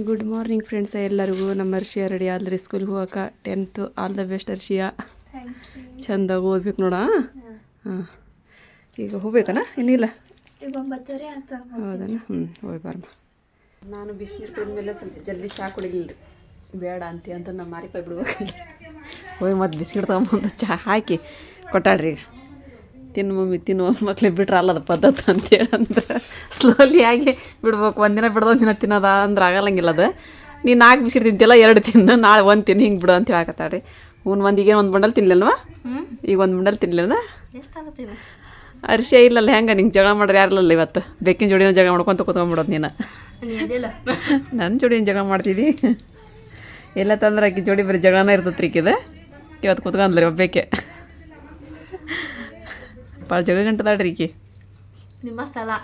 Good morning friends ಎಲ್ಲರಿಗೂ ನಮ್ಮ ಅರ್ಷಿಯ ready ಆದ್ರಿ ಸ್ಕೂಲ್ಗೆ ಹೋಗಕ್ಕ tenth all the best Arshiya ಚಂದ ಓದ್ಬೇಕು ನೋಡ. ಹಾಂ. ಈಗ ಹೋಗ್ಬೇಕನ? ಇನ್ನಿಲ್ಲ? ಹೌದನ? ಹ್ಞೂ ಹೋಗಿ ಬಾರಮ್ಮ. ನಾನು ಬಿಸಿನೀರು ಕುಡಿದ್ಮೇಲೆ ಸ್ವಲ್ಪ ಜಲ್ದಿ ಚಹಾ ಕುಡಿಲಿಲ್ಲ ಬೇಡ ಅಂತಿ ಅಂತ ನಮ್ಮ ಮಾರಿಪಾಯಿ ಬಿಡ್ಬೇಕು ಹೋಗಿ ಮತ್ತೆ ಬಿಸ್ಕಿಟ್ ತೊಗೊಂಬಂದು ಚಹಾ ಹಾಕಿ ಕೊಟ್ಟಾಡ್ರಿ ಈಗ. ತಿನ್ನು ಮಮ್ಮಿ ತಿನ್ನು ಮಕ್ಳಿಗೆ ಬಿಟ್ರೆ ಅಲ್ಲದ ಪದ್ಧತಿ ಅಂತೇಳಿ ಅಂದ್ರೆ ಸ್ಲೋಲಿ ಆಗಿ ಬಿಡ್ಬೇಕು. ಒಂದಿನ ಬಿಡ್ದು ಒಂದಿನ ತಿನ್ನೋದ ಅಂದ್ರೆ ಆಗಲ್ಲಂಗಿಲ್ಲ ಅದು. ನೀನು ನಾಲ್ಕು ಬಿಸಿ ತಿಂತಿಲ್ಲ ಎರಡು ತಿನ್ನು ನಾಳೆ ಒಂದು ತಿನ್ನು ಹಿಂಗೆ ಬಿಡು ಅಂತ ಹೇಳಕತ್ತಾಳ್ರಿ. ಹ್ಞೂ ಒಂದಿಗೆ ಒಂದು ಬಂಡಲ್ ತಿನ್ಲಿಲ್ವಾ? ಈಗ ಒಂದು ಬಂಡಲ್ ತಿನ್ಲಿಲ್ಲ ಅರ್ಶಿ ಇಲ್ಲಲ್ಲ ಹೆಂಗೆ ನಿಂಗೆ ಜಗಳ ಮಾಡ್ರಿ? ಯಾರಿಲ್ಲಲ್ಲ ಇವತ್ತು? ಬೆಕ್ಕಿನ ಜೋಡಿನ ಜಗಳ ಮಾಡ್ಕೊಂತ ಕೂತ್ಕೊಂಡ್ಬಿಡೋದು ನೀನು. ನನ್ನ ಜೋಡಿನ ಜಗಳ ಮಾಡ್ತಿದ್ದಿ ಎಲ್ಲ ತಂದ್ರೆ ಆಕಿ ಜೋಡಿ ಬರೀ ಜಗಳನ ಇರ್ತೈತ್ರಿ ರೀಕಿದ ಇವತ್ತು ಕೂತ್ಕೊಂಡ್ರಿ ಒಬ್ಬೇಕೆ. ಭಾಳ ಜಗಳ ಗಂಟದಾಡ್ರಿ ಈಕಿ. ನಿಮ್ಮ ಸ್ಥಳ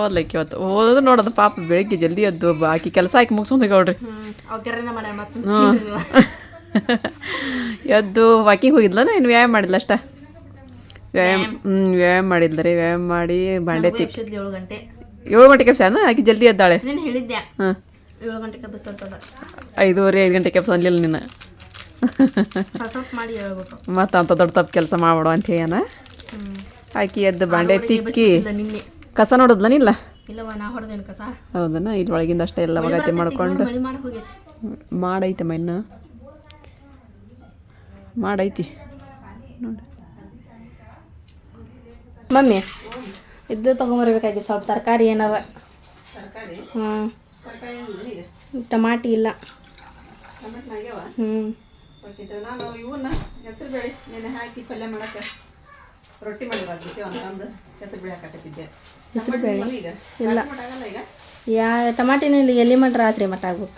ಓದ್ಲಿಕ್ಕೆ ಇವತ್ತು. ಓದೋದು ನೋಡೋದು ಪಾಪ ಬೆಳಿಗ್ಗೆ ಜಲ್ದಿ ಎದ್ದು ಬಾಕಿ ಕೆಲಸ ಹಾಕಿ ಮುಗಿಸ್ಕೊಂಡು ಗೌಡ್ರಿ ಎದ್ದು ವಾಕಿಂಗ್ ಹೋಗಿದ್ಲ ಏನು ವ್ಯಾಯಾಮ ಮಾಡಿಲ್ಲ ಅಷ್ಟ? ವ್ಯಾಯಾಮ ಹ್ಞೂ ವ್ಯಾಯಾಮ ಮಾಡಿಲ್ಲ ರೀ ವ್ಯಾಯಾಮ ಮಾಡಿ ಬಾಂಡೆ ತಿಪ್ಪಿ ಏಳು ಗಂಟೆ. ಏಳು ಗಂಟೆ ಕೆಲ್ಸನ ಆಕಿ ಜಲ್ದಿ ಎದ್ದಾಳೆ? ನೀನು ಹೇಳಿದ್ದೆ ಹಾಂ. ಏಳು ಗಂಟೆಗೆ ಬಸ್ ಅಂತದ ಐದೂವರೆ ಐದು ಗಂಟೆ ಕೆಲಸ ಅನ್ಲಿಲ್ಲ ನೀನು ಮತ್ತೆ ಅಂತ ದೊಡ್ಡ ತಪ್ಪು ಕೆಲಸ ಮಾಡ್ಬಿಡು ಅಂತ ಹೇಳ್ಯಾನ. ಹ್ಞೂ ಆಕಿ ಎದ್ದು ಬಾಂಡೆ ತಿಕ್ಕಿ. ಕಸ ನೋಡಿದ್ಲ ನಿಲ್ಲ ಇಲ್ಲವ ನಾ ಹೊಡೆದೇನು ಕಸ. ಹೌದನ? ಇಲ್ಲಿ ಒಳಗಿಂದ ಅಷ್ಟೇ ಎಲ್ಲ ಒಗತಿ ಮಾಡ್ಕೊಂಡು. ಮಾಡೈತಮ್ಮ ಇನ್ನು. ಮಾಡೈತಿ. ನೋಡಿ. ಮಮ್ಮಿ ಇದು ತಗೊಂಬರ್ಬೇಕಾಗಿತ್ತು ಸ್ವಲ್ಪ ತರಕಾರಿ ಏನಾರ. ಹ್ಞೂ ಟಮಾಟಿ ಇಲ್ಲ. ಹ್ಞೂ ರೊಟ್ಟಿ ಬಿಸಿ ಒಂದೊಂದು ಹೆಸರು ಬೇಳೆ ಹಾಕತ್ತಿದ್ದೆ ಹೆಸರು ಬೇಳೆ? ಈಗ? ಇಲ್ಲ. ಆಗಲ್ಲ ಈಗ? ಯಾ ಟಮಾಟಿನ ಇಲ್ಲಿ ಎಲ್ಲಿ ಮಟ್ಟ ರಾತ್ರಿ ಮಟ್ಟ ಆಗ್ಬೇಕು.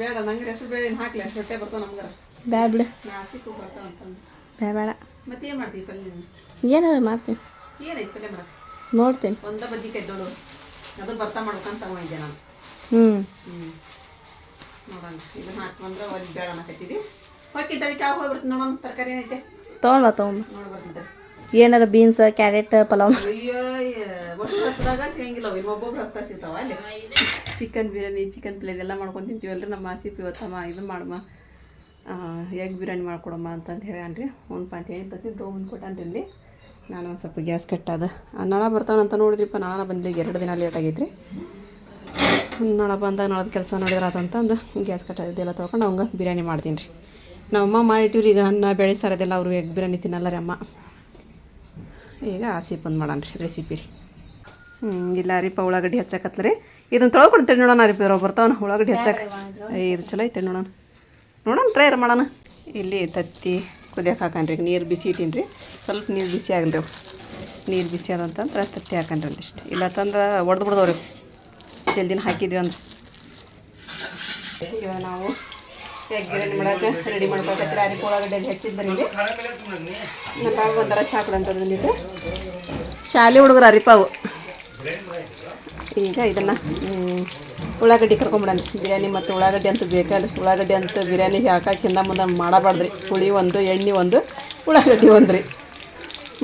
ಬೇಡ ನಂಗೆ ಹೆಸರು ಬೇಳೆ ಹಾಕ್ಲಿ ಅಷ್ಟು ರೊಟ್ಟೆ ಬರ್ತಾವ ನಮ್ಗೆ ಬೇಡ. ಬಿಡು ನಾಸಿಕು ಬರ್ತಾವ ಅಂತಂದು ಬೇಡ ಬೇಡ. ಮತ್ತೆ ಏನು ಮಾಡ್ತೀವಿ ಪಲ್ಯ ಏನಾರ ಮಾಡ್ತೀನಿ. ಏನೈತಿ ಪಲ್ಯ ಮಾಡಕ್ಕೆ ನೋಡ್ತೀನಿ. ಒಂದ ಬದ್ನಿಕಾಯಿ ದೊಡ್ಡ ಅದು ಬರ್ತಾ ಮಾಡ್ಬೇಕಂತ ತಗೊಂಡಿದ್ದೆ ನಾನು. ಹ್ಞೂ ಹ್ಞೂ ನೋಡೋಣ. ಇದನ್ನ ಹಾಕೊಂಡ್ರೆ ಅಲ್ಲಿ ಬೇಡ ಅನ್ನಕತ್ತಿದ್ದಿ. ಓಕೆ ತಡಿ ಕಾವು ಹೋಗ್ಬಿಡ್ತೀನಿ ನೋಡೋಣ ತರಕಾರಿ ಏನೈತೆ? ತೊಗೊಂಡ್ ಬಾ ತೊಗೊಂಡ್ ಬಾ. ನೋಡಿ ಬರ್ತೀನಿ ಏನಾರ beans carrot pulao chicken biryani chicken play ಎಲ್ಲ ಮಾಡ್ಕೊಂಡು ತಿಂತೀವಲ್ರಿ ನಮ್ಮ ಮಾಸಿ ಇವತ್ತಮ್ಮ ಇದು ಮಾಡಮ್ಮ ಎಗ್ ಬಿರಿಯಾನಿ ಮಾಡ್ಕೊಡಮ್ಮ ಅಂತಂದು ಹೇಳ್ಯಾನ್ರಿ. ಒಂದು ಪಾಂತಿ ಏನು ಬತ್ತಿ ತೊಗೊಂಡು ಕೊಟ್ಟಾನ್ರಿ ಇಲ್ಲಿ. ನಾನು ಒಂದು ಸ್ವಲ್ಪ ಗ್ಯಾಸ್ ಕಟ್ಟಾದ. ನಾಳೆ ಬರ್ತಾನಂತ ನೋಡಿದ್ರಿಪ್ಪ ನಾಳೆ ಬಂದಿಗೆ ಎರಡು ದಿನ ಲೇಟ್ ಆಗೈತ್ರಿ. ನಾಳೆ ಬಂದಾಗ ನಾಳೆ ಕೆಲಸ ನೋಡಿದ್ರೆ ಆತಂತಂದು ಗ್ಯಾಸ್ ಕಟ್ಟೋದೆಲ್ಲ ತೊಗೊಂಡು ಅವಂಗೆ ಬಿರಿಯಾನಿ ಮಾಡ್ತೀನಿ ರೀ ನಮ್ಮಮ್ಮ ಮಾಡಿಟ್ಟಿವ್ರಿ, ಈಗ ಅನ್ನ ಬೆಳೆ ಸಾರದೆಲ್ಲ ಅವರು ಎಗ್ ಬಿರಿಯಾನಿ ತಿನ್ನಲ್ಲ ರೀ ಅಮ್ಮ. ಈಗ ಆಸೆ ಬಂದು ಮಾಡೋಣ ರೀ ರೆಸಿಪಿ ರೀ ಹ್ಞೂ ಇಲ್ಲ ರೀ ಪಾ, ಉಳ್ಳಾಗಡ್ಡಿ ಹಚ್ಚಕತ್ಲ ರೀ. ಇದನ್ನು ತೊಳ್ಕೊಡ್ತೀನಿ ನೋಡೋಣ ರೀ ಬೇರೆ ಬರ್ತಾವನ ಉಳ್ಳಾಗಡ್ಡಿ ಹಚ್ಚಾಕ. ಇದು ಚಲೋ ಐತೆ ನೋಡೋಣ. ನೋಡೋಣ ಟ್ರೈ ಮಾಡೋಣ. ಇಲ್ಲಿ ತತ್ತಿ ಕುದಿಯಕ್ಕೆ ಹಾಕಣ್ರಿ ನೀರು ಬಿಸಿ ಇಟ್ಟೀನಿ ರೀ. ಸ್ವಲ್ಪ ನೀರು ಬಿಸಿ ಆಗಲಿ ರೀ ನೀರು ಬಿಸಿ ಆದಂತಂದ್ರೆ ತತ್ತಿ ಹಾಕಣ್ರಿ ಒಂದಿಷ್ಟು. ಇಲ್ಲ ತಂದ್ರೆ ಒಡೆದು ಬಿಡ್ದವ್ರಿ. ಜಲ್ದಿನ ಹಾಕಿದ್ವಿ ಅಂದ್ರೆ. ಇವಾಗ ನಾವು ಎಗ್ ಬಿರಿಯಾನಿ ಮಾಡೋಕೆ ರೆಡಿ ಮಾಡ್ಕೊಳಕತ್ತೀರ ಅದಕ್ಕೆ ಹೆಚ್ಚಿದ್ದು ನಮ್ಮ ಒಂಥರ ಅಂತ ಬಂದಿದ್ದು. ಶಾಲೆ ಹುಡುಗರು ಅರಿಪಾವು ಈಗ ಇದನ್ನು ಉಳ್ಳಾಗಡ್ಡಿ ಕರ್ಕೊಂಬಿಡೋಣ ಬಿರಿಯಾನಿ ಮತ್ತು ಉಳ್ಳಾಗಡ್ಡಿ ಅಂತೂ ಬೇಕಲ್ಲ ಉಳ್ಳಾಗಡ್ಡಿ ಅಂತೂ ಬಿರಿಯಾನಿ ಹಾಕಿಂದ ಮುಂದೆ ಮಾಡಬಾರ್ದ್ರಿ. ಹುಳಿ ಒಂದು ಎಣ್ಣೆ ಒಂದು ಉಳ್ಳಾಗಡ್ಡಿ ಒಂದು ರೀ.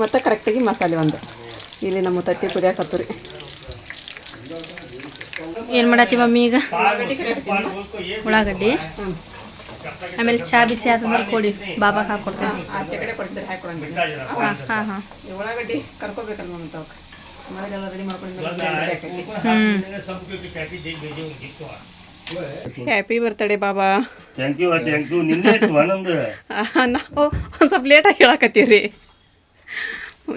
ಮತ್ತು ಕರೆಕ್ಟಾಗಿ ಮಸಾಲೆ ಒಂದು. ಇಲ್ಲಿ ನಮ್ಮ ತತ್ತಿ ಕುದಿಯಾಕತ್ತು ರೀ ಏನು ಮಾಡತ್ತಿ ಮಮ್ಮಿ ಈಗ? ಉಳ್ಳಾಗಡ್ಡಿ. ಆಮೇಲೆ ಚಾ ಬಿಸಿ ಆತಂದ್ರೆ ಕೊಡಿ. ಬಾಬಾಗೆ ಹಾಕೊಡ್ತೇನೆ ಆಚೆ ಕಡೆ ಕೊಡ್ತಾರೆ ಹಾಂ ಹಾಂ ಹಾಂ. ಈ ಉಳ್ಳಾಗಡ್ಡಿ ಕರ್ಕೋಬೇಕಲ್ಲ ಮನೆಗೆಲ್ಲ ರೆಡಿ ಮಾಡ್ಕೊಂಡು ಹ್ಯಾಪಿ ಬರ್ತಡೇ ಬಾಬಾ. ಥ್ಯಾಂಕ್ ಯು ಥ್ಯಾಂಕ್ ಯು ನಿನ್ನೆ ನಾವು ಒಂದು ಸ್ವಲ್ಪ ಲೇಟಾಗಿ ಹೇಳಕತ್ತೀವಿ ರೀ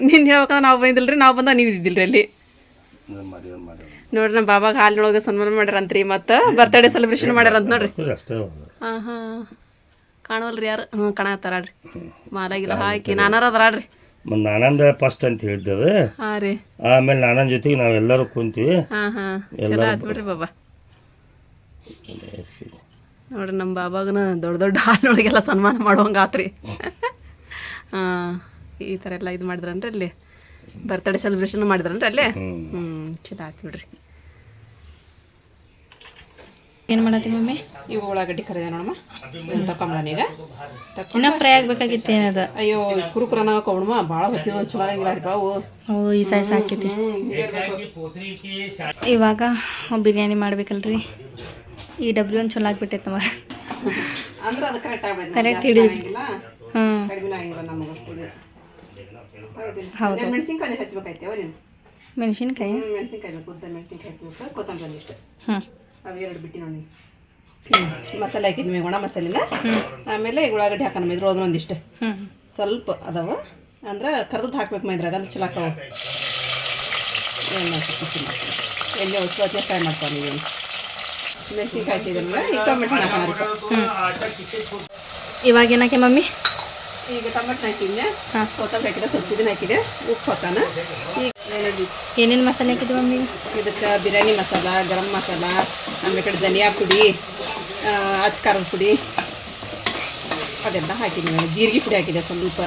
ನಿನ್ನ ಹೇಳ್ಬೇಕಂದ್ರೆ ನಾವು ಬಂದಿಲ್ಲ ರೀ ನಾವು ಬಂದ ನೀವು ಇದ್ದಿಲ್ಲ ರೀ ಅಲ್ಲಿ ನೋಡ್ರಿ ನಮ್ಮ ಬಾಬಾಗ ಹಾಲಿನೊಳಗೆ ಸನ್ಮಾನ ಮಾಡ್ಯಾರಂತ್ರಿ ಮತ್ತು ಬರ್ತ್ಡೇ ಸೆಲೆಬ್ರೇಷನ್ ಮಾಡ್ಯಾರಂತ ನೋಡ್ರಿ. ಅಷ್ಟೇ ಹಾಂ ಹಾಂ ಕಾಣವಲ್ರಿ ಯಾರು? ಹ್ಞೂ ಕಾಣತ್ತಾರಾಡ್ರಿ ಮಾಲಾಗಿಲ್ಲ. ಹಾಕಿ ನಾನಾರ ಅದಾರಾಡ್ರಿ ಮತ್ತು ನಾನಂದ ಫಸ್ಟ್ ಅಂತ ಹೇಳಿದ್ದದ. ಹಾಂ ರೀ. ಆಮೇಲೆ ನಾನಂದ ಜೊತೆಗೆ ನಾವೆಲ್ಲರೂ ಕುಂತೀವಿ. ಹಾಂ ಹಾಂ. ಚಲೋ ಆಯ್ತು ಬಿಡ್ರಿ ಬಾಬಾ. ನೋಡ್ರಿ ನಮ್ಮ ಬಾಬಾಗನ ದೊಡ್ಡ ದೊಡ್ಡ ಹಾಲಿನೊಳಗೆಲ್ಲ ಸನ್ಮಾನ ಮಾಡುವಂಗೆ ಆತ್ರಿ. ಹಾಂ ಈ ಥರ ಎಲ್ಲ ಇದು ಮಾಡಿದ್ರನ್ರಿ ಅಲ್ಲಿ. ಬರ್ತಡೇ ಸೆಲೆಬ್ರೇಷನ್ ಮಾಡಿದ್ರನ್ರಿ ಅಲ್ಲೇ. ಹ್ಞೂ ಹ್ಞೂ ಚಲೋ ಆಯ್ತು ಬಿಡ್ರಿ. ಏನು ಮಾಡತ್ತಿ ಮಮ್ಮಿ? ಇವು ಉಳ್ಳಾಗಡ್ಡಿ ಕರಿದೆ ನೋಡಮ್ಮ. ತಕೊಂಬಳ ಈಗ. ಇನ್ನ ಇನ್ನೂ ಫ್ರೈ ಆಗ್ಬೇಕಾಗಿತ್ತು ಏನದ? ಅಯ್ಯೋ ಕುರುಕುರನ ಕೊಡಮ್ಮ ಭಾಳ ಹೊತ್ತಿದ ಒಂದು ಬಾವು. ಈ ಸೈಜ್ ಹಾಕೈತಿ ಇವಾಗ ಬಿರಿಯಾನಿ ಮಾಡ್ಬೇಕಲ್ರಿ. ಈ ಡಬ್ಲ್ಯೂ ಒಂದು ಚಲೋ ಆಗ್ಬಿಟ್ಟೈತೆ ನಮಗೆ. ಅಂದ್ರೆ ಅದು ಕರೆಕ್ಟ್ ಆಗ್ಬೇಕು ಕರೆಕ್ಟ್ ಹಿಡಿ- ಹಾಂ ಹ್ಞೂ ಕಡಿಮೆ ಆಗಿಲ್ಲ ನಮಗೆ ಅಷ್ಟು ಹೌದು. ಮೆಣಸಿನ್ಕಾಯಿ ಹಚ್ಬೇಕಾಯ್ತೇವ ನೀನು? ಮೆಣಸಿನ್ಕಾಯಿ? ಮೆಣಸಿನ್ಕಾಯಿ ಉದ್ದ ಮೆಣಸಿನ್ಕಾಯಿ ಹಚ್ಬೇಕು. ಕೊತ್ತಂಬರಿ ಇಷ್ಟು ಹ್ಞೂ ಅವೆರಡು ಬಿಟ್ಟು ನೋಡಿ. ಮಸಾಲೆ ಹಾಕಿದ್ವಿ ಒಣ ಮಸಾಲಿನ. ಆಮೇಲೆ ಈಗ ಉಳ್ಳಾಗಡ್ಡಿ ಹಾಕೋಣ ಒಂದಿಷ್ಟು. ಹ್ಞೂ ಸ್ವಲ್ಪ ಅದಾವ. ಅಂದ್ರೆ ಕರ್ದದ್ದು ಹಾಕ್ಬೇಕು ಮೈದ್ರಾಗ ಅಂದ್ರೆ ಚಲೋ ಎಲ್ಲ ಎಣ್ಣೆ ಹೊತ್ತು ಹಚ್ಚಿ ಫ್ರೈ ಮಾಡ್ತಾವೆ ನೀವು ಮೆಣಸಿನ್ಕಾಯಿ ಹಾಕಿದ್ರಲ್ಲ ಈಗ ಟೊಮೆಟೊ ಹಾಕೋಣ ಇವಾಗ ಏನಕ್ಕೆ ಮಮ್ಮಿ? ಈಗ ಟೊಮೆಟೊ ಹಾಕಿದ್ನೆ. ಕೊತ್ತಂಬರಿ ಹಾಕಿದೆ ಸ್ವಲ್ಪ ಇದನ್ನ ಹಾಕಿದೆ ಉಪ್ಪು ಹಾಕೋಣ. ಈಗ ಏನೇನು ಮಸಾಲೆ ಹಾಕಿದ್ವಿ ಮಮ್ಮಿ? ಇದಕ್ಕೆ ಬಿರಿಯಾನಿ ಮಸಾಲ ಗರಂ ಮಸಾಲ ಆಮೇಲೆ ಕಡೆ ಧನಿಯಾ ಪುಡಿ ಅಚ್ಚ ಖಾರದ ಪುಡಿ. ಅದೆಲ್ಲ ಹಾಕಿದ್ದೀನಿ ಜೀರಿಗೆ ಪುಡಿ ಹಾಕಿದೆ ಸ್ವಲ್ಪ.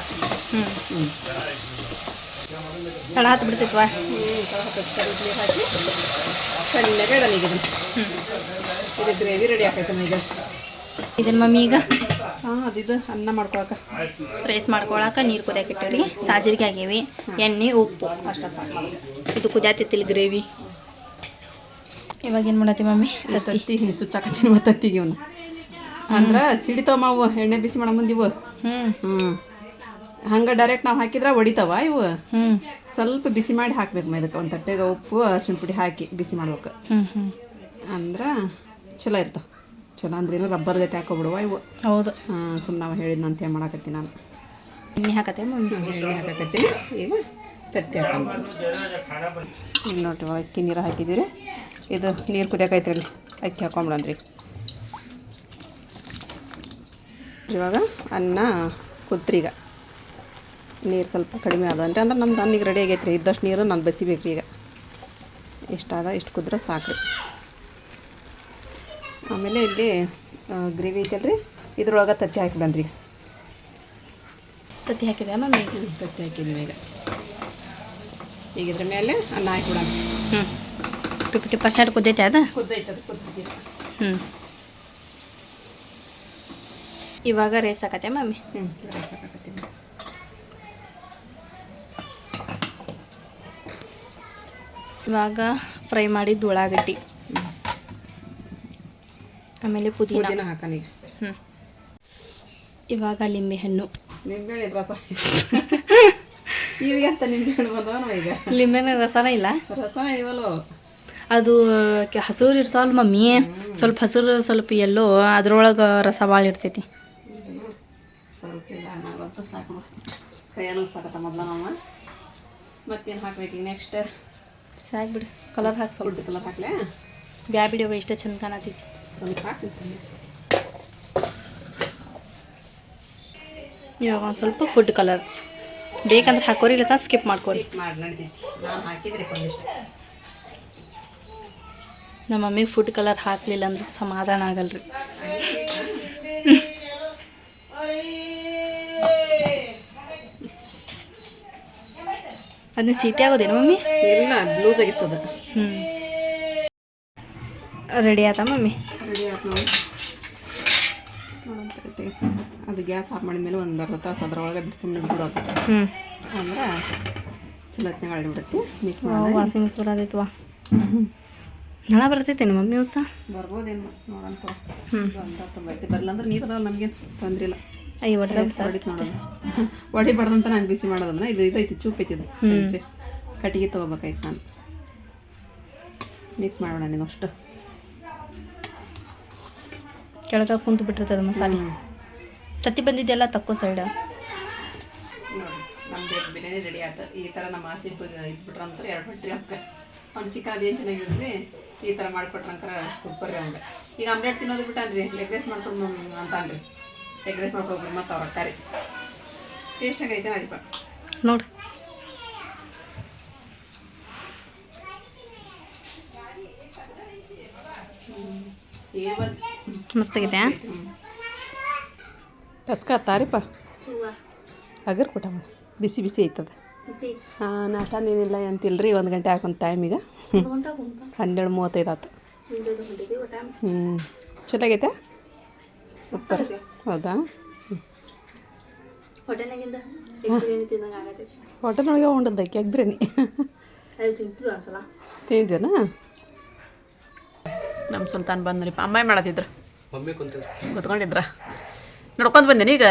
ಹ್ಞೂ ಹ್ಞೂ ತಳ ಹತ್ತು ಬಿಡ್ತೈತ್ವಾ? ನೀರು ಹಾಕಿ ಸಣ್ಣಗೆ ಹ್ಞೂ ಇದು ಗ್ರೇವಿ ರೆಡಿ ಆಕೈತೆ ಈಗ. ಇದನ್ನ ಮಮ್ಮಿ ಈಗ. ಹಾಂ ಅದಿದು ಅನ್ನ ಮಾಡ್ಕೊಳಕ. ರೈಸ್ ಮಾಡ್ಕೊಳಕ ನೀರು ಕುದಿಯಕ್ಕೆ ಇಟ್ಟವ್ರಿ. ಸಾಜಿರಿಗೆ ಆಗೇವಿ. ಎಣ್ಣೆ ಉಪ್ಪು. ಅಷ್ಟ ಸಾಕು. ಇದು ಕುದಿಯಾತೈತಿಲ್ಲ ಗ್ರೇವಿ. ಇವಾಗ ಏನು ಮಾಡತ್ತಿ ಮಮ್ಮಿ? ತತ್ತಿ ಹಿಂಗೆ ಚುಚ್ಚಾಕತ್ತೀನಿ ಮತ್ತು ತತ್ತಿಗೆ ಇವನು. ಅಂದ್ರೆ ಸಿಡಿತಾವ ಮಾವು ಎಣ್ಣೆ ಬಿಸಿ ಮಾಡೋ ಮುಂದೆ ಇವು. ಹ್ಞೂ ಹಂಗೆ ಡೈರೆಕ್ಟ್ ನಾವು ಹಾಕಿದ್ರೆ ಒಡಿತಾವ ಇವು. ಸ್ವಲ್ಪ ಬಿಸಿ ಮಾಡಿ ಹಾಕ್ಬೇಕು ಇದಕ್ಕೆ. ಒಂದು ತಟ್ಟೆಗೆ ಉಪ್ಪು ಅರ್ಶಿನ ಪುಡಿ ಹಾಕಿ ಬಿಸಿ ಮಾಡ್ಬೇಕು. ಅಂದ್ರೆ ಚಲೋ ಇರ್ತಾವೆ. ಚಲೋ ಅಂದ್ರೇನು ರಬ್ಬರ್ ಗತಿ ಹಾಕೋಬಿಡುವ ಇವು. ಹೌದು. ಸುಮ್ಮನೆ ನಾವು ಹೇಳಿದ್ನ ಅಂತ ಹೇಳಿ ಮಾಡಾಕತ್ತೀನಿ ನಾನು. ಎಣ್ಣೆ ಹಾಕತ್ತೆ ಎಣ್ಣೆ ಹಾಕಕತ್ತೀನಿ ಈಗ ತತ್ತಿ ಹಾಕೊಂಡು ನೋಡ್ರಿ ಅಕ್ಕಿ ನೀರು ಹಾಕಿದ್ದೀರಿ ಇದು ನೀರು ಕುದಿಯಾಕೈತ್ರಿ ಅಕ್ಕಿ ಹಾಕೊಂಬಿಡನ್ರಿ ಇವಾಗ ಅನ್ನ ಕುದ್ರಿ ಈಗ. ನೀರು ಸ್ವಲ್ಪ ಕಡಿಮೆ ಆದ ಅಂದ್ರೆ ಅಂದ್ರೆ ನಮ್ದು ಅನ್ನಿಗೆ ರೆಡಿ ಆಗೈತೆ ರೀ ಇದ್ದಷ್ಟು ನೀರು ನಾನು ಬಸಿಬೇಕು ಈಗ. ಇಷ್ಟಾದ ಇಷ್ಟು ಕುದ್ರೆ ಸಾಕ್ರಿ. ಆಮೇಲೆ ಇಲ್ಲಿ ಗ್ರೇವಿ ಐತಲ್ರಿ? ಇದ್ರೊಳಗೆ ತತ್ತಿ ಹಾಕಿ ಬಂದ್ರಿ ತತ್ತಿ ಹಾಕಿದೆ ಮಮ್ಮಿ ತತ್ತಿ ಹಾಕಿದ್ವಿ ಈಗ. ಈಗ ಇದ್ರ ಮೇಲೆ ಅನ್ನ ಹಾಕಿಬಿಡೋಣ ಹ್ಞೂ ಫಿಫ್ಟಿ ಪರ್ಸೆಂಟ್ ಕುದ್ದೈತೆ ಅದು? ಕುದ್ದಿದ್ದೀವಿ ಹ್ಞೂ ಇವಾಗ ರೈಸ್ ಹಾಕತ್ತೆ ಮಮ್ಮಿ ಹ್ಞೂ ಸಾಕಾಕತ್ತೀನಿ ಇವಾಗ ಫ್ರೈ ಮಾಡಿದ್ದು ಉಳ್ಳಾಗಡ್ಡಿ. ಆಮೇಲೆ ಪುದೀನ. ಪುದೀನ ಹಾಕೋಣ ಈಗ. ಹ್ಞೂ ಇವಾಗ ಲಿಂಬೆ ಹಣ್ಣು. ನಿಂಬೆಹಣ್ಣಿನ ರಸ ಇವಿಗೆ ಅಂತ ನಿಂಬೆಹಣ್ಣು ಬಂದವನು ಈಗ. ಲಿಂಬೆನ ರಸನ ಇಲ್ಲ. ರಸನ ಇಲ್ವಲ್ಲೋ. ಅದು ಕೆ- ಹಸುರು ಇರ್ತಾವಲ್ಲ ಮಮ್ಮಿ. ಸ್ವಲ್ಪ ಹಸಿರು ಸ್ವಲ್ಪ ಎಲ್ಲೋ ಅದ್ರೊಳಗೆ ರಸ ಭಾಳ ಇರ್ತೈತಿ. ಸ್ವಲ್ಪ ಇಲ್ಲ ಬಂತು ಸಾಕು. ಕೈಯನ್ನು ಸಾಕತ್ತ ಮೊದಲ ನಾವು. ಮತ್ತೇನು ಹಾಕ್ಬೇಕು ಈಗ ನೆಕ್ಸ್ಟ್ ಸಾಕು ಬಿಡು ಕಲರ್ ಹಾಕಿ ಸ್ವಲ್ಪ ಫುಡ್ ಕಲರ್ ಹಾಕ್ಲೆ? ಬ್ಯಾ ಬಿಡಿಯವ ಇಷ್ಟ ಚಂದ ಕಾಣತೈತಿ. ಸ್ವಲ್ಪ ಇವಾಗ ಒಂದು ಸ್ವಲ್ಪ ಫುಡ್ ಕಲರ್ ಬೇಕಂದ್ರೆ ಹಾಕೋರಿ ಇಲ್ಲ ಸ್ಕಿಪ್ ಮಾಡ್ಕೋರಿ. ನಮ್ಮ ಮಮ್ಮಿಗೆ ಫುಡ್ ಕಲರ್ ಹಾಕಲಿಲ್ಲ ಅಂದ್ರೆ ಸಮಾಧಾನ ಆಗಲ್ರಿ. ಅದನ್ನ ಸೀಟಿ ಆಗೋದೇನು ಮಮ್ಮಿ? ಇಲ್ಲ ಬ್ಲೂಸ್ ಆಗಿತ್ತದ ಹ್ಞೂ ರೆಡಿ ಆತ ಮಮ್ಮಿ? ರೆಡಿ ಆಯ್ತು ನೋಡಿ. ನೋಡಂತೈತಿ ಅದು ಗ್ಯಾಸ್ ಆಫ್ ಮಾಡಿದ್ಮೇಲೆ ಒಂದು ಅರ್ಧ ತಾಸು ಅದ್ರೊಳಗೆ ಸುಮ್ಮನೆ ಬಿಡೋದು. ಹ್ಞೂ ಅಂದ್ರೆ ಚಲೋ ಹೊತ್ನಾಗ ಮಿಕ್ಸ್ ಮಿಕ್ಸ್ ವಾವ್, ವಾಸಿ ವಾಸನೆ ವಾ. ಬರತೈತ್ವಾ ನಳ ನಿಮ್ಮ ಮಮ್ಮಿ ಇವತ್ತ ಬರ್ಬೋದೇನು ನೋಡಂತ ಹ್ಞೂ ಬರಲ್ಲ ಅಂದ್ರೆ ನೀರು ಅದಾವ ನಮಗೆ ತೊಂದ್ರೆ ಇಲ್ಲ. ಅಯ್ಯ ಹೊಡಿತು ನೋಡೋದು ಹೊಡಿಬಾರ್ದಂತ ನಾನು ಬಿಸಿ ಮಾಡೋದನ್ನ ಇದು ಇದೈತಿ ಚೂಪ್ ಐತಿ ಇದು. ಚಮಚೆ ಕಟ್ಟಿಗೆ ತೊಗೋಬೇಕಾಯ್ತು ನಾನು. ಮಿಕ್ಸ್ ಮಾಡೋಣ ನೀನು ಅಷ್ಟು. ಕೆಳಗೆ ಕುಂತು ಬಿಟ್ಟಿರ್ತದೆ ಮಸಾಲೆ. ತತ್ತಿ ಬಂದಿದ್ದೆಲ್ಲ ತಕ್ಕೋ ಸೈಡ ನೋಡಿ ನಮ್ದು ಬಿರಿಯಾನಿ ರೆಡಿ ಆಯ್ತು ಈ ಥರ ನಮ್ಮ ಆಸೆ ಇದ್ಬಿಟ್ರೆ ಅಂತಾರೆ ಎರಡು ಹೊಟ್ರಿ ಅಮ್ಕ ಅವ್ನು ಚಿಕನ್ ಅದೇನು ಚೆನ್ನಾಗಿದ್ರಿ ಈ ಥರ ಮಾಡಿಕೊಟ್ರಂಕರ ಸೂಪರ್ ರೀ ಅವ್ಗೆ ಈಗ ಆಮ್ಲೆಟ್ ತಿನ್ನೋದು ಬಿಟ್ಟಾನ್ರಿ. ಲೆಗ್ ರೈಸ್ ಮಾಡ್ಕೊಂಡು ಅಂತಾನ್ರಿ. ಲೆಗ್ ರೈಸ್ ಮಾಡ್ಕೊಬ್ರಿ ಮತ್ತು ಅವ್ರ ಅಕ್ಕಾರಿ ಟೇಸ್ಟ್ ಹಂಗೈತೆ ಅದಿಪ್ಪ ನೋಡು ಮಸ್ತಾಗೈತೆ ಟಸ್ಕ ತಾರಿಪ್ಪ ಅಗರ್ ಕೊಟ್ಟ ಬಿಸಿ ಬಿಸಿ ಐತದ. ಹಾಂ ನಾಷ್ಟ ನೀನಿಲ್ಲ ಅಂತಿಲ್ರಿ ಒಂದು ಗಂಟೆ ಹಾಕೊಂಡು ಟೈಮ್ ಈಗ. ಹನ್ನೆರಡು ಮೂವತ್ತೈದು ಆತು. ಹ್ಞೂ ಚೆನ್ನಾಗೈತೆ ಸೂಪರ್ ಹೌದಾ? ಹೋಟೆಲ್ನೊಳಗೆ ಉಂಡದ್ದು ಎಗ್ ಬಿರಿಯಾನಿ. ತಿಂದ್ವೇನಾ ನಮ್ಮ ಸುಲ್ತಾನ್ ಬಂದ್ರಿಪ್ಪ ಅಮ್ಮಾಯಿ ಮಾಡತ್ತಿದ್ರ ಕುತ್ಕೊಂಡಿದ್ರ. ನೋಡ್ಕೊಂಡು ಬಂದೇನಿ ಈಗ.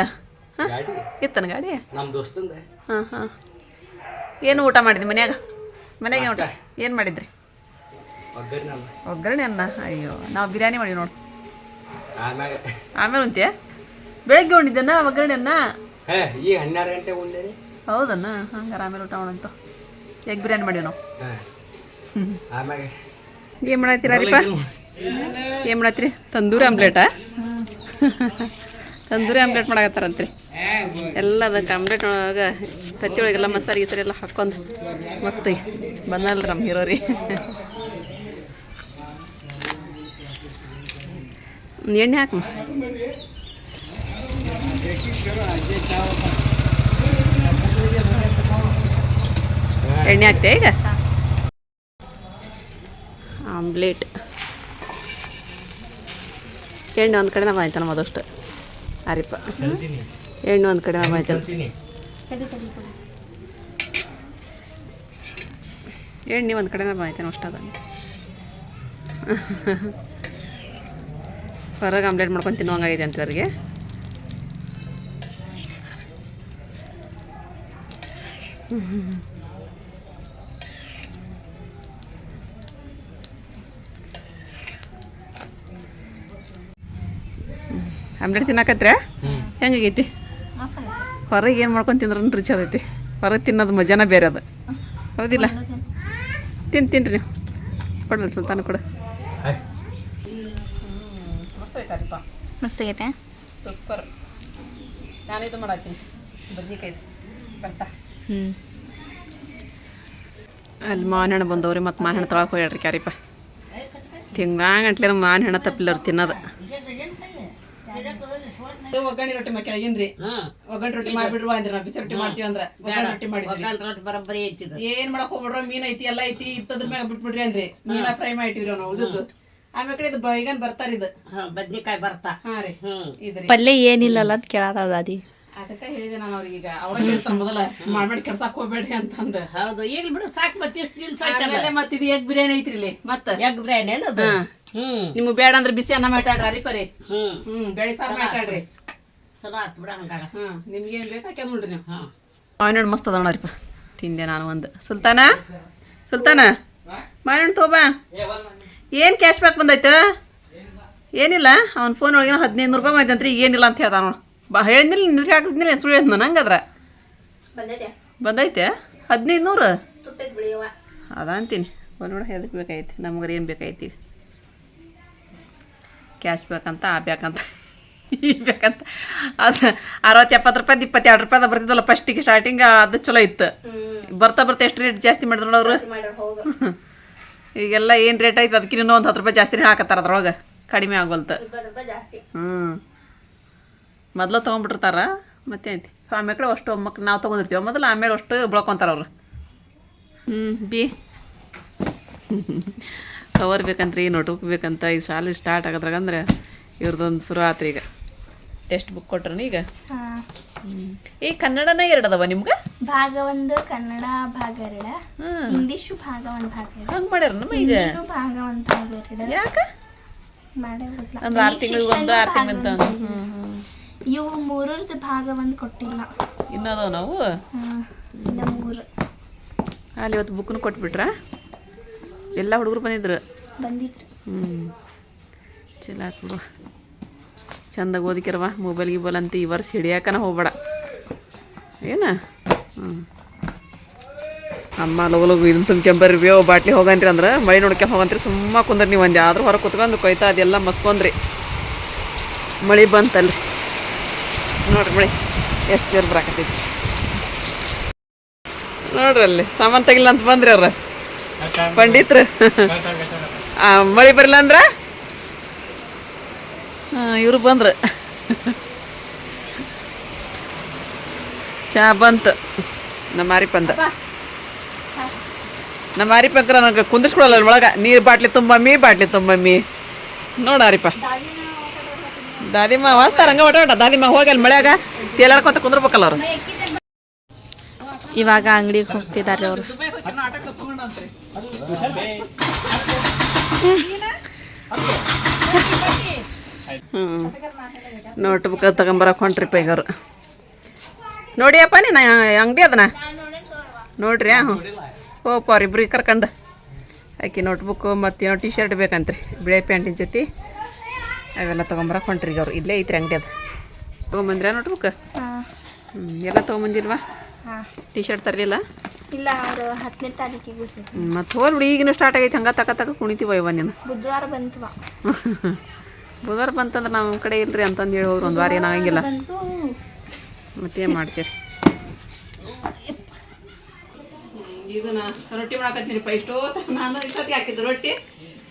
ಇತ್ತನ ಗಾಡಿ? ಹಾಂ ಹಾಂ. ಏನು ಊಟ ಮಾಡಿದ್ರಿ ಮನ್ಯಾಗ? ಮನ್ಯಾಗ ಊಟ ಏನು ಮಾಡಿದ್ರಿ? ಒಗ್ಗರಣೆ ಅನ್ನ. ಅಯ್ಯೋ ನಾವು ಬಿರಿಯಾನಿ ಮಾಡಿ ನೋಡು. ಆಮೇಲೆ ಉಂಟೆ? ಬೆಳಗ್ಗೆ ಉಂಡಿದ್ದನ್ನ ಒಗ್ಗರಣೆ ಅನ್ನ? ಹೌದನ್ನ? ಹಂಗಾರೆ ಆಮೇಲೆ ಊಟ ಮಾಡಂತ ಎಗ್ ಬಿರಿಯಾನಿ ಮಾಡಿವ ನಾವು? ಏನು ಮಾಡತ್ತೀರ ರೀಪ ಏನು ಮಾಡತ್ರಿ ತಂದೂರಿ ಆಮ್ಲೆಟಾ ತಂದೂರಿ ಆಮ್ಲೆಟ್ ಮಾಡಾಕತ್ತಾರಂತ್ರಿ. ಎಲ್ಲ ಅದಕ್ಕೆ ಆಮ್ಲೆಟ್ ಒಳಗೆ ತತ್ತಿ ಒಳಗೆಲ್ಲ ಮಸಾಲೆ ಸರಿ ಎಲ್ಲ ಹಾಕೊಂಡು ಮಸ್ತ್ ಬಂದಲ್ರಿ ನಮ್ಮ ಹೀರೋ ರೀ. ಒಂದ್ ಎಣ್ಣೆ ಹಾಕು ಎಣ್ಣೆ ಹಾಕ್ತೆ ಈಗ? ಆಮ್ಲೆಟ್ ಎಣ್ಣೆ ಒಂದು ಕಡೆ ನಮ್ಮ ಆಯ್ತಾನ ನಮ್ಮ ಅದಷ್ಟು ಅರಿಪ ಎಣ್ಣೆ ಒಂದು ಕಡೆ ನಮ್ಮ ಆಯ್ತಾನ ಎಣ್ಣೆ ಒಂದು ಕಡೆ ನಮ್ಮ ಆಯ್ತಾನ ಅಷ್ಟು ಅದ ಹೊರಗೆ ಆಮ್ಲೆಟ್ ಮಾಡ್ಕೊಂಡು ತಿನ್ನುವಂಗಾಗಿದೆ ಅಂತ ಅವ್ರಿಗೆ ಆಮ್ಲೆಟ್ ತಿನ್ನಕತ್ರ ಹೆಂಗಾಗೈತಿ? ಹೊರಗೆ ಏನು ಮಾಡ್ಕೊಂಡು ತಿಂದ್ರೂ ರುಚಿ ಅದೈತಿ ಹೊರಗೆ ತಿನ್ನೋದು ಮಜಾನ ಬೇರೆ ಅದು. ಹೌದಿಲ್ಲ? ತಿನ್ ತಿನ್ರಿ ನೀವು. ಕೊಡಲ್ಲ ಸುಲ್ತಾನ ಕೊಡು. ಮಸ್ತ್ ಐತಾರಿಪ್ಪ ಮಸ್ತ್ ಆಗೈತೆ? ಸೂಪರ್. ನಾನು ಇದು ಮಾಡತ್ತೀನಿ ಬದ್ನಿಕಾಯಿ ಬರ್ತಾ. ಹ್ಞೂ ಅಲ್ಲಿ ಮಾವಿನ ಹಣ್ಣು ಬಂದವ್ರಿ ಮತ್ತು ಮಾವಿನ ಹಣ್ಣು ತೊಳಕ್ಕೆ ಹೋಗ್ಯಾಡ್ರಿ ಕ್ಯಾರಿಪ್ಪ ತಿಂಗಳಾಗಂಟ್ಲೆ ಮಾವಿನ ತಪ್ಪಿಲ್ಲ ಅವ್ರು ತಿನ್ನೋದು. ಒಗ್ಗರಣೆ ರೊಟ್ಟಿ ಕೆಳಗಿಂದ್ರಿ. ಒಗ್ಗರಣೆ ರೊಟ್ಟಿ ಮಾಡ್ಬಿಡ್ರಿ ಅಂದ್ರ ನಾವು ಬಿಸಿ ರೊಟ್ಟಿ ಮಾಡ್ತೀವಿ ಅಂದ್ರೆ ಒಗ್ಗರಣೆ ರೊಟ್ಟಿ ಮಾಡಿದ್ರಿ ರೊಟ್ಟಿ ಬರೋಬ್ಬರಿ ಐತಿ ಇದು. ಏನ್ ಮಾಡಕ್ ಹೋಗ್ಬಿಡ್ರ ಮೀನ್ ಐತಿ ಎಲ್ಲ ಐತಿ ಇತ್ತದ್ರ ಮ್ಯಾಗ ಬಿಟ್ಬಿಡ್ರಿ ಅಂದ್ರಿ. ಮೀನ ಫ್ರೈ ಮಾಡಿಟ್ಟಿವ್ರಿ ನಾವು ಉದ್ದು ಆಮೇಲೆ ಕಡೆ ಇದು ಬೈಗನ್ ಬರ್ತಾರ ಇದು. ಹಾ ಬದ್ನಿಕಾಯಿ ಬರ್ತಾ. ಹಾ ರೀ. ಇದ್ರಿ. ಪಲ್ಯ ಏನಿಲ್ಲ ಅಂತ ಕೇಳತ್ತ ದಾದಿ. ಅದಕ್ಕ ಹೇಳಿದೆ ನಾನು ಅವ್ರಿಗೆ ಅವ್ರ ಹೇಳ್ತಾರ ಮೊದಲ ಮಾಡ್ಬೇಡಿ ಕೆಡ್ಸಾಕ್ ಹೋಗ್ಬೇಡ್ರಿ ಅಂತಂದ. ಹೌದು ಈಗ ಬಿಡು ಸಾಕು ಮತ್ತೆ ಎಷ್ಟು ದಿನ ಆಮೇಲೆ ಮತ್ತೆ ಇದು ಎಗ್ ಬಿರಿಯಾನಿ ಐತ್ರಿ ಇಲ್ಲಿ ಮತ್ತೆ. ಎಗ್ ಬಿರಿಯಾನಿ ಅಲ್ಲ ಅದು ಹ್ಮ್. ನಿಮ್ಗ್ ಬೇಡ ಅಂದ್ರೆ ಬಿಸಿ ಅನ್ನ ಮಾತಾಡ್ರಿ ಅರಿಪರಿ ಹ್ಮ್. ಹ್ಮ್ ಬೆಳೆ ಸಾರು ಮಾತಾಡ್ರಿ. ಚಲೋ ಆತ್ ಬಿಡ ಹಂಗಾರ. ಹ್ಮ್ ನಿಮ್ಗೆ ಏನ್ ಬೇಕು ಹಾಕ್ಯಾದ ನೋಡ್ರಿ ನೀವು. ಹಾ ಮಾವಿನ ಮಸ್ತ್ ಅದ ನೋಡ್ರಿಪ್ಪ. ತಿಂದೆ ನಾನು ಒಂದು. ಸುಲ್ತಾನ? ಸುಲ್ತಾನ? ಮಾವಿನಣ್ಣು ತೋಬಾ ಏನು ಕ್ಯಾಶ್ ಬ್ಯಾಕ್ ಬಂದೈತೆ? ಏನಿಲ್ಲ. ಅವ್ನ ಫೋನ್ ಒಳಗೆ ಹದಿನೈದು ರೂಪಾಯಿ ಬಂದೈತಂತ್ರಿ ಏನಿಲ್ಲ ಅಂತ ಹೇಳ್ದ ಅವನು ಬಾ ಹೇಳಿದ್ನಿಲ್ಲ ನಿದ್ರೆ ಹಾಕಿದ್ನಿಲ್ಲ ಸುಳ್ಳು ಹೇಳ್ದ ನಾನು ಹಂಗದ್ರ ಬಂದೈತೆ. ಬಂದೈತೆ? ಹದಿನೈದು ನೂರು? ಅದ ಅಂತೀನಿ. ಒಂದು ನೋಡಿ ಎದಕ್ಕೆ ಬೇಕಾಯ್ತು ನಮ್ಗೆ ಏನು ಬೇಕಾಗೈತಿ ಕ್ಯಾಶ್ ಬೇಕಂತ ಆ ಬೇಕಂತ ಬೇಕಂತ ಅದು ಅರವತ್ತು ಎಪ್ಪತ್ತು ರೂಪಾಯಿ ಇಪ್ಪತ್ತೆರಡು ರೂಪಾಯಿ ಬರ್ತಿದ್ವಲ್ಲ ಫಸ್ಟಿಗೆ ಸ್ಟಾರ್ಟಿಂಗ್ ಅದು ಚಲೋ ಇತ್ತು. ಬರ್ತಾ ಬರ್ತಾ ಎಷ್ಟು ರೇಟ್ ಜಾಸ್ತಿ ಮಾಡಿದ್ರು ಅವರು? ಈಗೆಲ್ಲ ಏನು ರೇಟ್ ಐತೆ ಅದಕ್ಕೆ ಇನ್ನೂ ಒಂದು ಹತ್ತು ರೂಪಾಯಿ ಜಾಸ್ತಿ ಹಾಕತ್ತಾರ ಅದ್ರೊಳಗೆ. ಕಡಿಮೆ ಆಗೋಲ್ತು. ಹ್ಞೂ ಮೊದಲು ತೊಗೊಂಡ್ಬಿಟ್ಟಿರ್ತಾರ ಮತ್ತೆ ಐತಿ. ಆಮೇಲೆ ಕಡೆ ಅಷ್ಟು ಒಮ್ಮಕ್ಕೆ ನಾವು ತೊಗೊಂಡಿರ್ತೀವಿ. ಮೊದಲು ಆಮೇಲೆ ಅಷ್ಟು ಬೆಳ್ಕೊಂತಾರ ಅವ್ರು. ಹ್ಞೂ ಬಿ. ಕವರ್ ಬೇಕಂತ್ರಿ ನೋಟ್ಬುಕ್ ಬೇಕಂತ. ಈ ಶಾಲೆ ಸ್ಟಾರ್ಟ್ ಆಗೋದ್ರಾಗಂದ್ರೆ ಇವ್ರದ್ದೊಂದು ಶುರು ಆತ್ರಿ ಈಗ ಟೆಕ್ಸ್ಟ್ ಬುಕ್ ಕೊಟ್ರನ ಈಗ? ಈ ಕನ್ನಡನ ಎರಡು ಅದಾವ ನಿಮ್ಗೆ? ಭಾಗ ಒಂದು ಕನ್ನಡ ಭಾಗ ಎರಡ ಇಂಗ್ಲೀಷು ಭಾಗ ಒಂದು ಭಾಗ ಎರಡು. ಹಂಗೆ ಮಾಡ್ಯಾರ ನಮ್ಮ ಈಗ? ಭಾಗ ಒಂದು ಭಾಗ ಎರಡು. ಯಾಕೆ? ಅಂದ್ರೆ ಆರು ತಿಂಗಳಿಗೆ ಒಂದು ಆರು ತಿಂಗಳಿಂದ ಇವು ಮೂರರದ್ದು ಭಾಗ ಒಂದು ಕೊಟ್ಟಿಲ್ಲ. ಇನ್ನೂ ಅದಾವ ನಾವು ಇನ್ನ ಮೂರು. ಅಲ್ಲಿ ಇವತ್ತು ಬುಕ್ನು ಕೊಟ್ಬಿಟ್ರಾ? ಎಲ್ಲ ಹುಡುಗರು ಬಂದಿದ್ರು? ಬಂದಿದ್ರು. ಹ್ಞೂ ಚಲೋ ಬಿಡು. ಚಂದಾಗ ಓದಿಕಿರವ ಮೊಬೈಲ್ ಗಿಬಲ್ ಅಂತ ಈ ವರ್ಷ ಹಿಡಿಯಾಕನ ಹೋಗ್ಬೇಡ. ಏನ? ಹ್ಞೂ ಅಮ್ಮ ಲಗು ಲಗು ಇದನ್ನ ತುಂಬ್ಕೊಂಬರ್ರಿ ಬೇವು ಬಾಟ್ಲಿ ಹೋಗನ್ರಿ ಅಂದ್ರೆ ಮೈ ನೋಡ್ಕೊಂಡು ಹೋಗಂತ್ರಿ ಸುಮ್ಮ ಕುಂದ್ರಿ ನೀವು ಒಂದು ಯಾವ್ದು ಹೊರಗೆ ಕುತ್ಕೊಂಡು ಕೊಯ್ತಾ ಅದೆಲ್ಲ ಮಸ್ಕೊಂಡ್ರಿ ಮಳೆ ಬಂತಲ್ರಿ. ನೋಡ್ರಿ ಮಳೆ ಎಷ್ಟು ಜೋರು ಬರಾಕತ್ತೈತಿ ನೋಡ್ರಿ ಅಲ್ಲಿ ಸಾಮಾನು ತೆಗಿಲ್ಲ ಅಂತ ಬಂದ್ರಿ ಅವ್ರ. ಪಂಡಿತ್ರು. ಮಳೆ ಬರಲ್ಲ ಅಂದ್ರ? ಇವರು ಬಂದ್ರು. ಚಾ ಬಂತು. ನಮ್ಮ ಮಾರಿಪಂದ ನಮ್ಮ ನಮ್ಮ ಆರಿಪಂಕರ ನನಗೆ ಕುಂದಿಸ್ಕೊಡಲ್ಲ ಒಳಗೆ. ನೀರು ಬಾಟ್ಲಿ ತುಂಬಮ್ಮಿ ಬಾಟ್ಲಿ ತುಂಬಮ್ಮಿ ನೋಡ ಅರಿಪ ದಾದಿಮ್ಮ ವಾಸ್ತಾರ ಹಂಗ ಹೊಟ್ಟ ದಾದಿಮ್ಮ ಹೋಗಿ ಅಲ್ಲಿ ಮಳ್ಯಾಗ. ತೇಲಾಡ್ಕೊಂತ ಕುಂದ್ರಬೇಕಲ್ಲ ಅವರು. ಇವಾಗ ಅಂಗಡಿಗೆ ಹೋಗ್ತಿದ್ದಾರೆ ಅವರು. ಹ್ಞೂ ನೋಟ್ ಬುಕ್ ತಗೊಂಬರಕ್ಕೆ ಹೊಂಟ್ರಿಪ್ಪ ಈಗ ಅವ್ರು ನೋಡಿಯಪ್ಪ ನೀನು ಅಂಗಡಿ ಅದನ? ನೋಡ್ರಿ ಹ್ಞೂ ಹೋಗಪ್ಪ ಅವ್ರಿಬ್ರಿಗೆ ಕರ್ಕಂಡು. ಆಕಿ ನೋಟ್ಬುಕ್ಕು ಮತ್ತು ಏನೋ ಟಿ ಶರ್ಟ್ ಬೇಕಂತ್ರಿ. ಬಿಳೆ ಪ್ಯಾಂಟಿನ ಜೊತೆ. ಅವೆಲ್ಲ ತೊಗೊಂಬರಕ್ಕೆ ಹೊಂಟ್ರಿ ಈಗ ಅವ್ರು ಇಲ್ಲೇ ಐತ್ರಿ ಅಂಗಡಿ ಅದು. ತೊಗೊಂಬಂದ್ರ ನೋಟ್ಬುಕ್ ಬುಕ್ ಹ್ಞೂ ಎಲ್ಲ ತೊಗೊಂಬಂದಿಲ್ವಾ? ಟಿ ಶರ್ಟ್ ತರಲಿಲ್ಲ? ಇಲ್ಲ ಅವರು ಹತ್ತನೇ ತಾರೀಕಿಗೆ ಮತ್ತೆ ಮತ್ತು ಹೋಗ್ಬಿಡಿ ಈಗಿನ ಸ್ಟಾರ್ಟ್ ಆಗೈತೆ. ಹಂಗೆ ತಕ ತಕ ಕುಣಿತೀವ ಇವ ನೀನು? ಬುಧವಾರ ಬಂತವ. ಬುಧವಾರ ಬಂತಂದ್ರೆ ನಮ್ಮ ಕಡೆ ಇಲ್ರಿ ಅಂತಂದು ಹೇಳಿ ಹೋಗ್ರಿ ಒಂದು ವಾರ ಏನಾಗಂಗಿಲ್ಲ ಮತ್ತೇನು ಮಾಡ್ತೀರಿ? ಈಗ ನಾ ರೊಟ್ಟಿ ಮಾಡಕತ್ತೀನಿಪ್ಪ ಇಷ್ಟೋ ನಾನು ಇಷ್ಟೊತ್ತಿಗೆ ಹಾಕಿದ್ದು ರೊಟ್ಟಿ.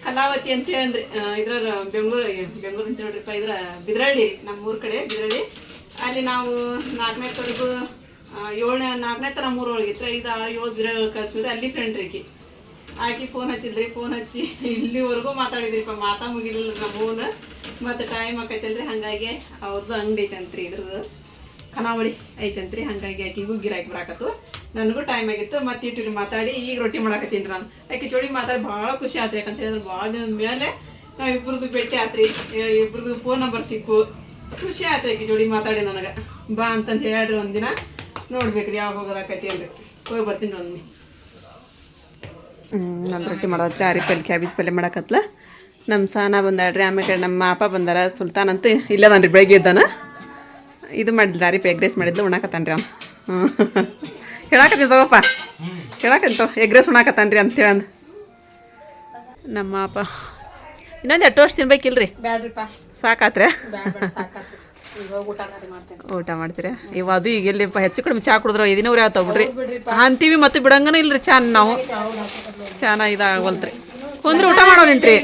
ಕಲಾವತಿ ಅಂತೇಳಿ ಅಂದ್ರೆ ಇದ್ರ ಬೆಂಗಳೂರು ಬೆಂಗಳೂರು ಅಂತ ನೋಡ್ರಿಪ್ಪ ಇದ್ರ ಬಿದ್ರಳ್ಳಿ ನಮ್ಮ ಊರ ಕಡೆ ಬಿದ್ರಳ್ಳಿ. ಅಲ್ಲಿ ನಾವು ನಾಲ್ಕನೇ ತೊಡಗು ಏಳನೇ ನಾಲ್ಕನೇ ತರ ಮೂರು ಇತ್ತು ಐದು ಆರು ಏಳು ಬಿದ್ರಳ್ಳಿ ಕಲ್ಸಿದ್ರೆ ಅಲ್ಲಿ ಫ್ರೆಂಡ್ ರೀಕಿ ಆಕಿ. ಫೋನ್ ಹಚ್ಚಿದ್ರಿ ಫೋನ್ ಹಚ್ಚಿ ಇಲ್ಲಿವರೆಗೂ ಮಾತಾಡಿದ್ರಿಪ್ಪ ಮಾತಾ ಮುಗಿಲಿಲ್ಲ ನಮ್ಮ ಫೋನ್ ಮತ್ತು ಟೈಮ್ ಆಕೈತಲ್ರಿ ಹಾಗಾಗಿ ಅವ್ರದ್ದು ಅಂಗಡಿ ಐತಂತ್ರಿ ಇದ್ರದ್ದು. ಖಾನಾವಳಿ ಐತಂತ್ರಿ ಹಾಗಾಗಿ ಆಕಿಗೂ ಗಿರಾಕಿ ಬರಾಕತ್ತು ನನಗೂ ಟೈಮ್ ಆಗಿತ್ತು, ಮತ್ತೆ ಇಟ್ಟು ಮಾತಾಡಿ ಈಗ ರೊಟ್ಟಿ ಮಾಡಾಕತ್ತೀನಿ ನಾನು. ಆಕೆ ಜೋಡಿ ಮಾತಾಡಿ ಭಾಳ ಖುಷಿ ಆತ್ರಿ ಯಾಕಂತ ಹೇಳಿದ್ರೆ ಭಾಳ ದಿನದ ಮೇಲೆ ನಾವು ಇಬ್ಬರದ್ದು ಭೇಟಿ ಆತ್ರಿ. ಇಬ್ಬರದ್ದು ಫೋನ್ ನಂಬರ್ ಸಿಕ್ಕು. ಖುಷಿ ಆತ್ರಿ ಆಕಿ ಜೋಡಿ ಮಾತಾಡಿ ನನಗೆ. ಬಾ ಅಂತಂದು ಹೇಳ್ರಿ ಒಂದಿನ. ನೋಡ್ಬೇಕ್ರಿ ಯಾವಾಗ ಹೋಗೋದಾಕೈತಿ ಅಂದ್ರೆ. ಹೋಗಿ ಬರ್ತೀನಿ ಒಂದು ನಾನು ರೊಟ್ಟಿ ಮಾಡತ್ರಿ ಆರಿ ಪಲ್ಯ, ಕ್ಯಾಬೇಜ್ ಪಲ್ಯ ಮಾಡಕತ್ಲ. ನಮ್ಮ ಸಾನ ಬಂದಾಳ್ರಿ ಆಮೇಲೆ ನಮ್ಮ ಅಪ್ಪ ಬಂದಾರ ಸುಲ್ತಾನ್ ಅಂತ ಇಲ್ಲದಾನ್ರಿ ಬೆಳಗ್ಗೆ ಇದ್ದಾನ ಇದು ಮಾಡಿದ್ಲ ರೀ ಎಗ್ ರೈಸ್ ಮಾಡಿದ್ಲು ಉಣಾಕತ್ತಾನ್ರಿ ಅವ್ನು. ಹ್ಞೂ ಹೇಳಾಕತ್ತೀನಿ ತಗೋಪ್ಪ ಹೇಳಾಕಂತ ಎಗ್ ರೈಸ್ ಉಣಾಕತ್ತಾನ್ರಿ ಅಂತ ಹೇಳಂದು. ನಮ್ಮ ಅಪ್ಪ. ಇನ್ನೊಂದು ಎಷ್ಟು ವರ್ಷ ತಿನ್ಬೇಕಿಲ್ರಿ? ಸಾಕಾತ್ರೆ ಊಟ ಮಾಡ್ತೀರಾ? ಇವ ಅದು ಈಗ ಎಲ್ಲಿಪ್ಪ ಹೆಚ್ಚು ಕಡಿಮೆ ಚಾ ಕುಡಿದ್ರೆ ಎದಿನವ್ರು ಯಾವ ಬಿಡ್ರಿ. ಅಂತೀವಿ ಮತ್ತೆ ಬಿಡಂಗನ ಇಲ್ರಿ ಚಾ ನಾವು. ಚಾನ ಇದಾಗವಲ್ತ್ರಿ. ಕುಂದ್ರೆ ಊಟ ಮಾಡೋ ನಿಂತ್ರಿ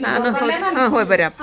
ನಾನು ಹಾಂ ಹೋಗಿ ಬರ್ರಿ ಅಪ್ಪ